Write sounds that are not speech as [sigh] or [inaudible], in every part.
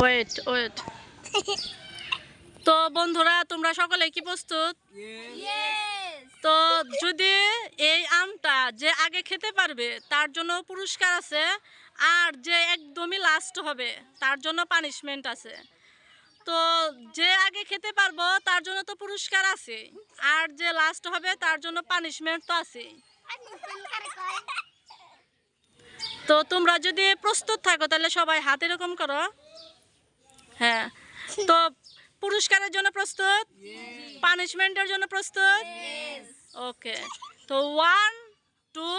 Wait wait. তো বন্ধুরা, তোমরা সকলে কি প্রস্তুত? তো যদি এই আমটা যে আগে খেতে পারবে, তার জন্য পুরস্কার আছে, আর যে একদমই লাস্ট হবে, তার জন্য পানিশমেন্ট আছে। তো যে আগে খেতে পারব, তার জন্য তো পুরস্কার আছে, আর যে লাস্ট হবে, তার জন্য পানিশমেন্ট তো আছে তো তোমরা যদি প্রস্তুত থাকো, তাহলে সবাই হাত এরকম করো। হ্যাঁ। তো পুরস্কারের জন্য প্রস্তুত? পানিশমেন্টের জন্য প্রস্তুত? ওকে তো ওয়ান টু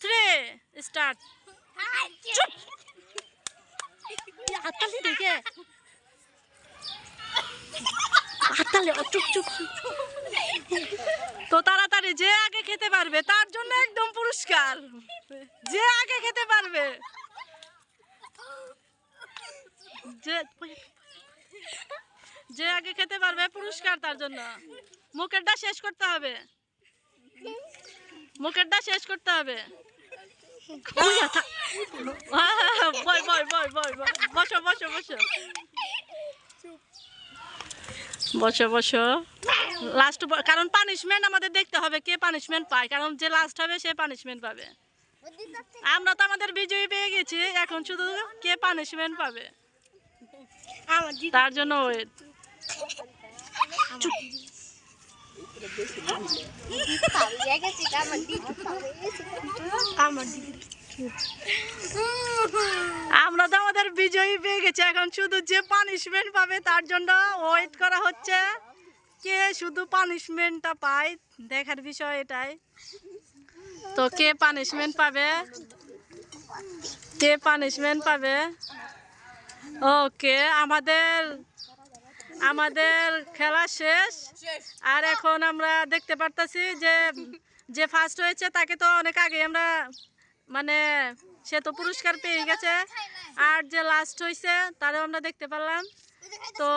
থ্রি স্টার্ট হাততালি দেখে। হাততালি চুপ চুপ। তো তাড়াতাড়ি যে আগে খেতে পারবে তার জন্য একদম পুরস্কার। যে আগে খেতে পারবে। যে যে আগে খেতে পারবে পুরস্কার তার জন্য। মুখেরটা শেষ করতে হবে। মুখেরটা শেষ করতে হবে। বয় বসো বসো বসো। বসো বসো। লাস্ট কারণ পানিশমেন্ট আমাদের দেখতে হবে কে পানিশমেন্ট পায়। কারণ যে লাস্ট হবে সে পানিশমেন্ট পাবে। আমরা তো আমাদের বিজয়ী পেয়ে গেছি। এখন শুধু কে পানিশমেন্ট পাবে? তার জন্য ওয়েট আমরা তো আমাদের বিজয়ী পেয়ে গেছি। এখন শুধু যে পানিশমেন্ট পাবে তার জন্য ওয়েট করা হচ্ছে। কে শুধু পানিশমেন্টটা পায়? দেখার বিষয় এটাই। তো কে পানিশমেন্ট পাবে? কে পানিশমেন্ট পাবে? ওকে আমাদের আমাদের খেলা শেষ। আর এখন আমরা দেখতে পারতাছি যে যে ফার্স্ট হয়েছে তাকে তো অনেক আগে আমরা মানে সে তো পুরস্কার পেয়ে গেছে। আর যে লাস্ট হয়েছে তারও আমরা দেখতে পারলাম। তো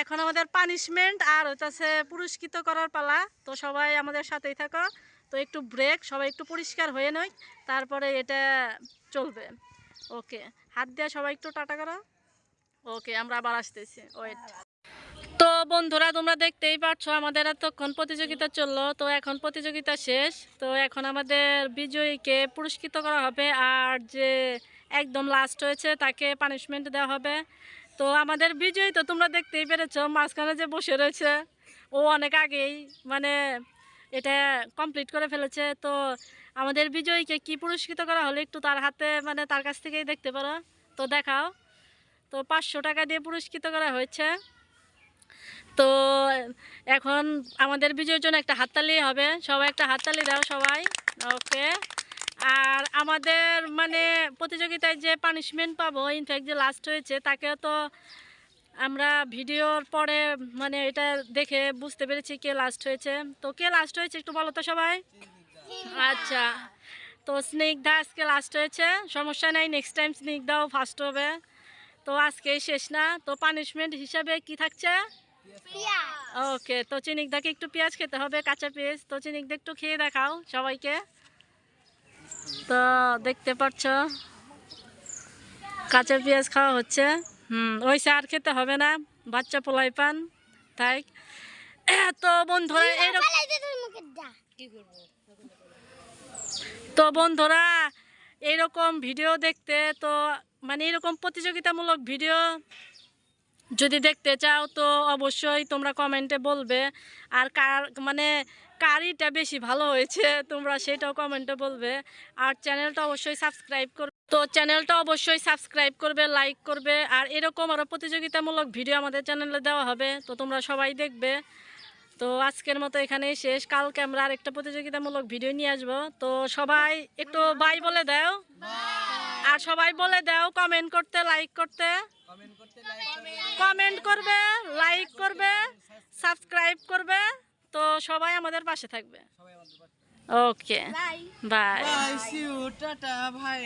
এখন আমাদের পানিশমেন্ট আর হচ্ছে পুরস্কৃত করার পালা। তো সবাই আমাদের সাথেই থাকো। তো একটু ব্রেক সবাই একটু পরিষ্কার হয়ে নয় তারপরে এটা চলবে। ওকে হাত দিয়ে সবাই একটু টাটা করো। ওকে আমরা আবার আসতেছি। ওয়েট তো বন্ধুরা তোমরা দেখতেই পাচ্ছ আমাদের এতক্ষণ প্রতিযোগিতা চলল। তো এখন প্রতিযোগিতা শেষ। তো এখন আমাদের বিজয়ীকে পুরস্কৃত করা হবে। আর যে একদম লাস্ট হয়েছে তাকে পানিশমেন্ট দেওয়া হবে। তো আমাদের বিজয়ী তো তোমরা দেখতেই পেরেছ মাঝখানে যে বসে রয়েছে ও অনেক আগেই মানে এটা কমপ্লিট করে ফেলেছে। তো আমাদের বিজয়ীকে কি পুরস্কৃত করা হলে একটু তার হাতে মানে তার কাছ থেকেই দেখতে পারো। তো দেখাও। তো পাঁচশো টাকা দিয়ে পুরস্কৃত করা হয়েছে। তো এখন আমাদের বিজয়ের জন্য একটা হাততালি হবে। সবাই একটা হাততালি দাও সবাই। ওকে। আর আমাদের মানে প্রতিযোগিতায় যে পানিশমেন্ট পাবো ইনফ্যাক্ট যে লাস্ট হয়েছে, তাকেও তো আমরা ভিডিওর পরে মানে এটা দেখে বুঝতে পেরেছি কে লাস্ট হয়েছে। তো কে লাস্ট হয়েছে একটু বলো তো সবাই? আচ্ছা। তো স্নেকদা আজকে লাস্ট হয়েছে। সমস্যা নাই নেক্সট টাইম স্নেকদাও ফার্স্ট হবে। তো আজকেই শেষ না? তো পানিশমেন্ট হিসাবে কি থাকছে? ওকে তো চিনিকদাকে একটু পেঁয়াজ খেতে হবে কাঁচা পেঁয়াজ। তো চিনিকদা একটু খেয়ে দেখাও সবাইকে। তো দেখতে পাচ্ছ কাঁচা পেঁয়াজ খাওয়া হচ্ছে। হুম ওই আর খেতে হবে না বাচ্চা পোলাই পান তাই। [coughs] তো বন্ধুরা এরকম তো বন্ধুরা এরকম ভিডিও দেখতে তো মানে এরকম প্রতিযোগিতামূলক ভিডিও যদি দেখতে চাও, তো অবশ্যই তোমরা কমেন্টে বলবে। আর কার মানে কারিটা বেশি ভালো হয়েছে, তোমরা সেটাও কমেন্টে বলবে। আর চ্যানেলটা অবশ্যই সাবস্ক্রাইব করবে তো চ্যানেলটা অবশ্যই সাবস্ক্রাইব করবে, লাইক করবে। আর এরকম আরও প্রতিযোগিতামূলক ভিডিও আমাদের চ্যানেলে দেওয়া হবে, তো তোমরা সবাই দেখবে। তো আজকের মতো এখানেই শেষ। কালকে আমরা আরেকটা প্রতিযোগিতামূলক ভিডিও নিয়ে আসব। তো সবাই একটু বাই বলে দাও। আর সবাই বলে দাও কমেন্ট করতে লাইক করতে। কমেন্ট করবে। লাইক করবে সাবস্ক্রাইব করবে তো সবাই আমাদের পাশে থাকবে। Okay bye bye see you tata ভাই